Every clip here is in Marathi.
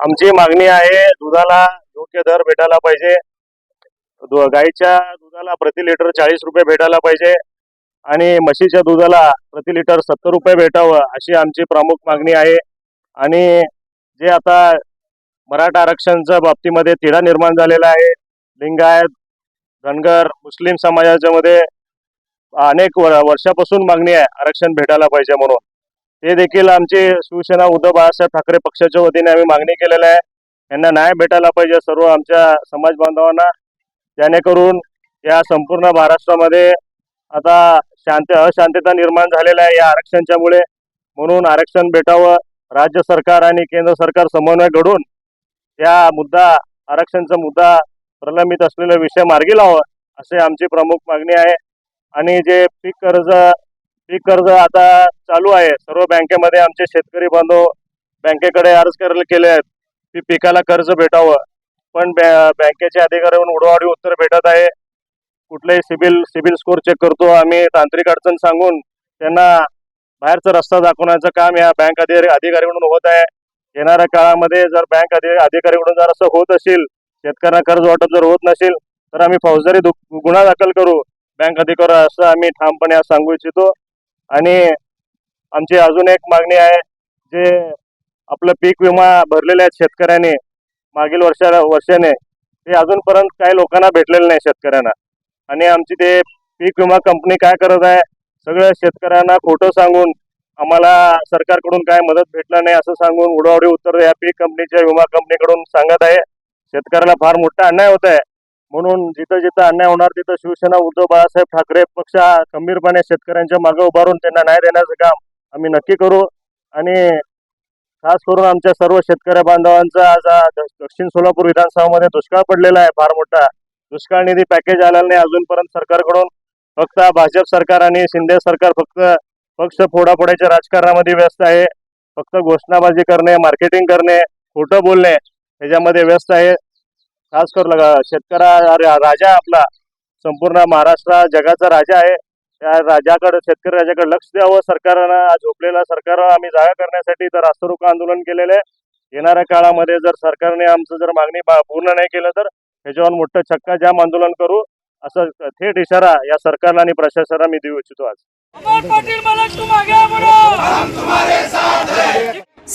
आमची मागणी आहे दुधाला योग्य दर भेटायला पाहिजे. दु- गाईच्या दुधाला प्रति लिटर चाळीस रुपये भेटायला पाहिजे आणि म्हशीच्या दुधाला प्रति लिटर सत्तर रुपये भेटावं अशी आमची प्रमुख मागणी आहे. आणि जे आता मराठा आरक्षणच्या बाबतीमध्ये तिढा निर्माण झालेला आहे. लिंगायत धनगर मुस्लिम समाजाच्या मध्ये अनेक वर्षापासून मागणी आहे आरक्षण भेटायला पाहिजे म्हणून. ते देखील आमची शिवसेना उद्धव बाळासाहेब ठाकरे पक्षाच्या वतीने आम्ही मागणी केलेली आहे. यांना न्याय भेटायला पाहिजे सर्व आमच्या समाज बांधवांना. जेणेकरून या संपूर्ण महाराष्ट्रामध्ये आता शांत अशांतता निर्माण झालेला आहे या आरक्षणच्यामुळे. म्हणून आरक्षण भेटावं राज्य सरकार आणि केंद्र सरकार समन्वय घडून या मुद्दा आरक्षणचा मुद्दा प्रलंबित असलेला विषय मार्गी लावा असे आमची प्रमुख मागणी आहे. आणि जे पीक कर्ज पीक कर्ज आता चालू आहे. सर्व बँकेमध्ये आमचे शेतकरी बांधव बँकेकडे अर्ज करायला केले आहेत की पिकाला कर्ज भेटावं. पण बँकेचे अधिकाऱ्याहून उडवाडी उत्तर भेटत आहे. कुठलेही सिबिल सिबिल स्कोर चेक करतो. आम्ही तांत्रिक अडचण सांगून त्यांना बाहेरचा रस्ता दाखवण्याचं काम या बँक अधिकारी अधिकाऱ्याकडून होत आहे. येणाऱ्या काळामध्ये जर बँक अधि अधिकारीकडून जर असं होत असेल शेतकऱ्यांना कर्ज वाटप जर होत नसेल तर आम्ही फौजदारी दु- गुन्हा दाखल करू. बँक अधिकारी असं आम्ही ठामपणे आज सांगू इच्छितो. आणि आमची अजून एक मागणी आहे जे आपलं पीक विमा भरलेले आहेत शेतकऱ्यांनी मागील वर्षाला वर्षाने ते अजूनपर्यंत काही लोकांना भेटलेले नाही शेतकऱ्यांना. आणि आमची ते पीक विमा कंपनी काय करत आहे सगळ्या शेतकऱ्यांना खोटं सांगून आम्हाला सरकारकडून काय मदत भेटला नाही असं सांगून उडावडी उत्तर या पीक कंपनीच्या विमा कंपनीकडून सांगत आहे. शेतकऱ्याला फार मोठा अन्याय होत आहे. म्हणून जिथं जिथं अन्याय होणार तिथं शिवसेना उद्धव बाळासाहेब ठाकरे पक्ष हा खंबीरपणे शेतकऱ्यांच्या मागे उभारून त्यांना न्याय देण्याचं काम आम्ही नक्की करू. आणि खास करून आमच्या सर्व शेतकरी बांधवांचा आज द- दक्षिण सोलापूर विधानसभामध्ये दुष्काळ पडलेला आहे फार मोठा. दुष्काळ निधी पॅकेज आलेला नाही अजूनपर्यंत सरकारकडून. फक्त भाजप सरकार आणि शिंदे सरकार फक्त पक्ष फोडाफोडाच्या राजकारणामध्ये व्यस्त आहे. फक्त घोषणाबाजी करणे मार्केटिंग करणे खोटं बोलणे ह्याच्यामध्ये व्यस्त आहे. खास करून लगा- शेतकऱ्या रा- राजा आपला संपूर्ण महाराष्ट्र जगाचा राजा आहे. त्या राजाकडे शेतकरी राजाकडे लक्ष द्यावं. सरकारनं आज झोपलेला सरकार आम्ही जागा करण्यासाठी तर रास्तारोको आंदोलन केलेलं आहे. येणाऱ्या काळामध्ये जर सरकारने आमचं जर मागणी बा- पूर्ण नाही केलं तर ह्याच्यावर मोठं चक्का जाम आंदोलन करू. असं थेट इशारा या सरकारला आणि प्रशासनाला मी देऊ इच्छितो आज.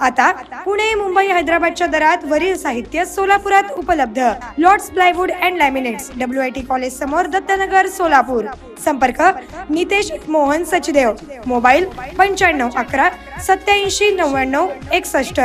आता पुणे मुंबई हैदराबादच्या दरात वरील साहित्य सोलापुरात उपलब्ध. Lords plywood and laminates W I T college समोर दत्तनगर सोलापूर. संपर्क नितेश मोहन सचदेव. मोबाईल पंच्याण्णव अकरा सत्याऐंशी नव्याण्णव एकसष्ट.